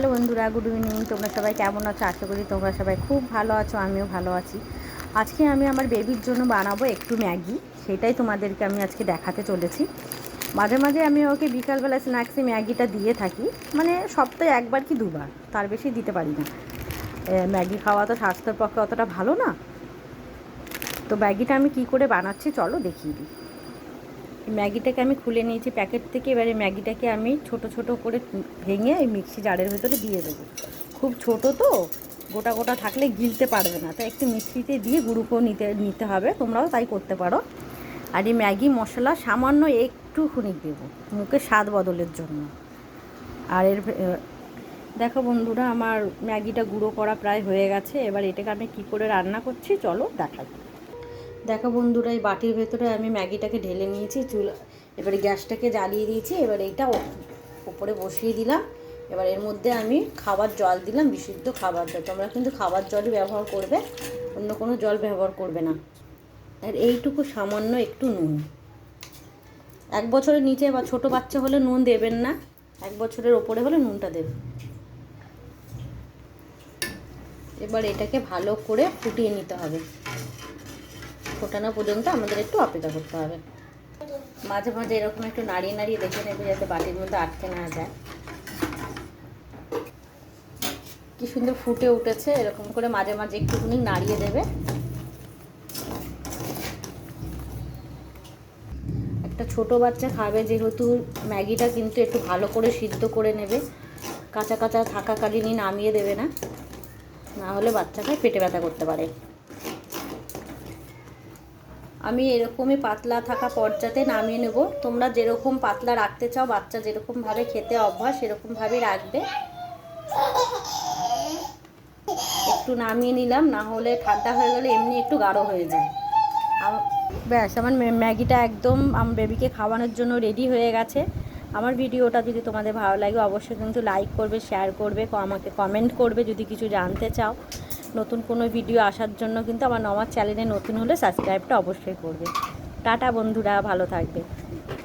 Hello বন্ধুরা good evening তোমরা সবাই কেমন আছো? আশা করি তোমরা সবাই খুব ভালো আছো, আমিও ভালো আছি। আজকে আমি আমার বেবির জন্য বানাবো একটু ম্যাগি, সেটাই তোমাদেরকে আমি আজকে দেখাতে চলেছি। মাঝে মাঝে আমি ওকে বিকালবেলা স্ন্যাক্সে ম্যাগিটা দিয়ে থাকি মানে সপ্তাহে একবার কি দুবার, তার বেশি দিতে পারি না। ম্যাগি খাওয়া তো স্বাস্থ্যের পক্ষে অতটা ভালো না। তো ম্যাগিটা আমি কি করে বানাচ্ছি, চলো দেখিয়ে দিই। ম্যাগিটাকে আমি খুলে নিয়েছি প্যাকেট থেকে। এবারে ম্যাগিটাকে আমি ছোট ছোট করে ভেঙে এই মিক্সি জারের ভেতরে দিয়ে দেবো। খুব ছোট তো, গোটা গোটা থাকলে গিলতে পারবে না। তাই একটু মিক্সিতে দিয়ে গুঁড়ো নিতে নিতে হবে। তোমরাও তাই করতে পারো। আর এই ম্যাগি মশলা সামান্য একটুখানি দেবো, মুখে স্বাদ বদলের জন্য। আর এর দেখো বন্ধুরা, আমার ম্যাগিটা গুঁড়ো করা প্রায় হয়ে গেছে। এবার এটাকে আমি কী করে রান্না করছি, চলো দেখাই। দেখো বন্ধুরা, এই বাটির ভেতরে আমি ম্যাগিটাকে ঢেলে নিয়েছি, চুল, এবারে গ্যাসটাকে জ্বালিয়ে দিয়েছি, এবার এইটা ওপরে বসিয়ে দিলাম। এবার এর মধ্যে আমি খাবার জল দিলাম, বিশুদ্ধ খাবার জল। তোমরা কিন্তু খাবার জলই ব্যবহার করবে, অন্য কোনো জল ব্যবহার করবে না। আর এইটুকু সামান্য একটু নুন। এক বছরের নিচে বা ছোট বাচ্চা হলে নুন দেবেন না, এক বছরের ওপরে হলে নুনটা দেবেন। এবার এটাকে ভালো করে ফুটিয়ে নিতে হবে। ফোটানো পর্যন্ত আমাদের একটু অপেক্ষা করতে হবে। মাঝে মাঝে এরকম একটু নাড়িয়ে নাড়িয়ে দেখে নেবে যাতে বাটির মধ্যে আটকে না যায়। কি সুন্দর ফুটে উঠেছে, এরকম করে মাঝে মাঝে একটুখানি নাড়িয়ে দেবে। একটা ছোট বাচ্চা খাবে, যেহেতু ম্যাগিটা কিন্তু একটু ভালো করে সিদ্ধ করে নেবে। কাঁচা কাঁচা থাকাকালীনই নামিয়ে দেবে না। না হলে বাচ্চাকে পেটে ব্যথা করতে পারে। আমি এরকমই পাতলা থাকা পর্যাতে নামিয়ে নেব। তোমরা যেরকম পাতলা রাখতে চাও, বাচ্চা যেরকমভাবে খেতে অভ্যাস, সেরকমভাবেই রাখবে। একটু নামিয়ে নিলাম, না হলে ঠান্ডা হয়ে গেলে এমনি একটু গাঢ় হয়ে যায়। ব্যাস, আমার ম্যা- ম্যাগিটা একদম আমার বেবিকে খাওয়ানোর জন্য রেডি হয়ে গেছে। আমার ভিডিওটা যদি তোমাদের ভালো লাগে, অবশ্যই কিন্তু লাইক করবে শেয়ার করবে আমাকে কমেন্ট করবে যদি কিছু জানতে চাও। নতুন কোনো ভিডিও আসার জন্য কিন্তু আমার আমার চ্যানেলে নতুন হলে সাবস্ক্রাইবটা অবশ্যই করবে। টাটা বন্ধুরা, ভালো থাকবে।